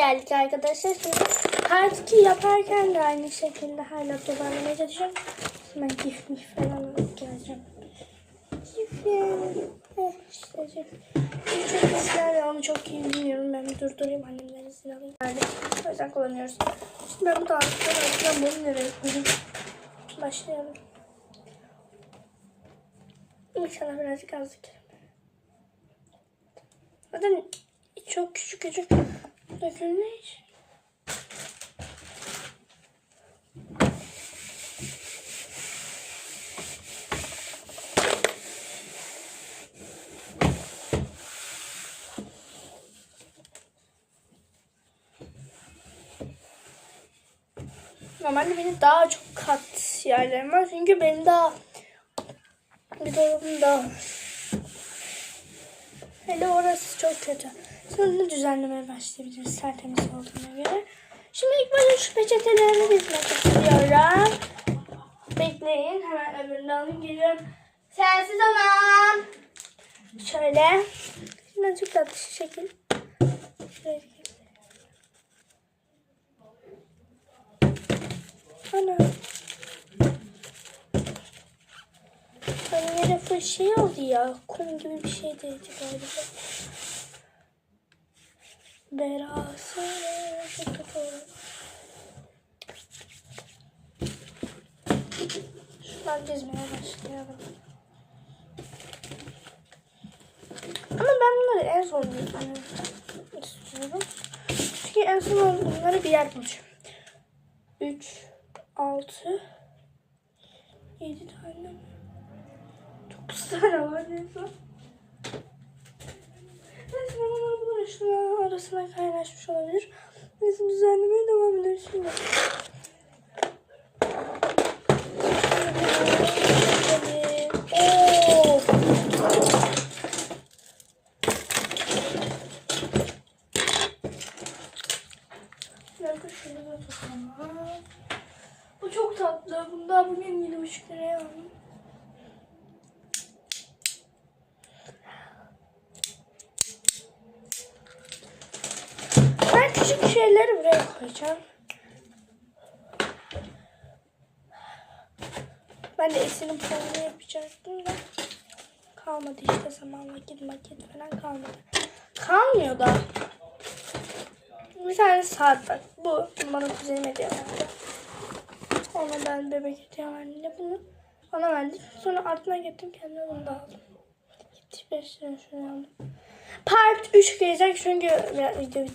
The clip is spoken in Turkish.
geldik arkadaşlar. Şimdi part 2 yaparken de aynı şekilde hala toparlamaya çalışıyorum. Ben gif mif falan alıp geleceğim. Gif yani. Eh işte. Güzel ve onu çok iyi bilmiyorum. Ben bir durdurayım annemden izin alayım. Yani o yüzden kullanıyoruz. Şimdi ben bu dağınıkları alacağım. Bunu nereye koyayım? Başlayalım. İnşallah birazcık az dikelim. Zaten çok küçük küçük dökülmüş. Normalde benim daha çok kat yerlerim var. Çünkü benim daha bir dolabım daha. Hele orası çok kötü. Sonra düzenlemeye başlayabiliriz tertemiz olduğuna göre. Şimdi ilk başta şu peçeteleri dizmek istiyorum. Bekleyin hemen öbürünü alayım geliyorum. Sensiz anam. Şöyle. Şimdi çok tatlı şu şekil. Şöyle. Ana. Hani yere full şey oldu ya. Kum gibi bir şey değildi galiba. Berası. Kötü oldu. Şuradan başlayalım. Ama ben bunları en son dizmeni istiyorum. Çünkü en son bunları bir yer bulacağım. 3, 6, 7 tane. 9 tane var en son. Neyse ben onları bulurum. Şunların arasına kaynaşmış olabilir. Neyse düzenlemeye devam ederiz şimdi. Bu çok tatlı. Bunda bugün 7,5 liraya aldım. Ben küçük şeyleri buraya koyacağım. Ben de Esin'in puanını yapacaktım da kalmadı işte zaman vakit vakit falan kalmadı. Kalmıyor da. Bir tane saat bak. Bu bana kuzenim hediye verdi. Ona ben bebek hediye verdiğinde bunu ona verdim. Sonra ardına gittim kendime bunu da aldım. 75 lira şunu aldım. Part 3 gelecek çünkü biraz video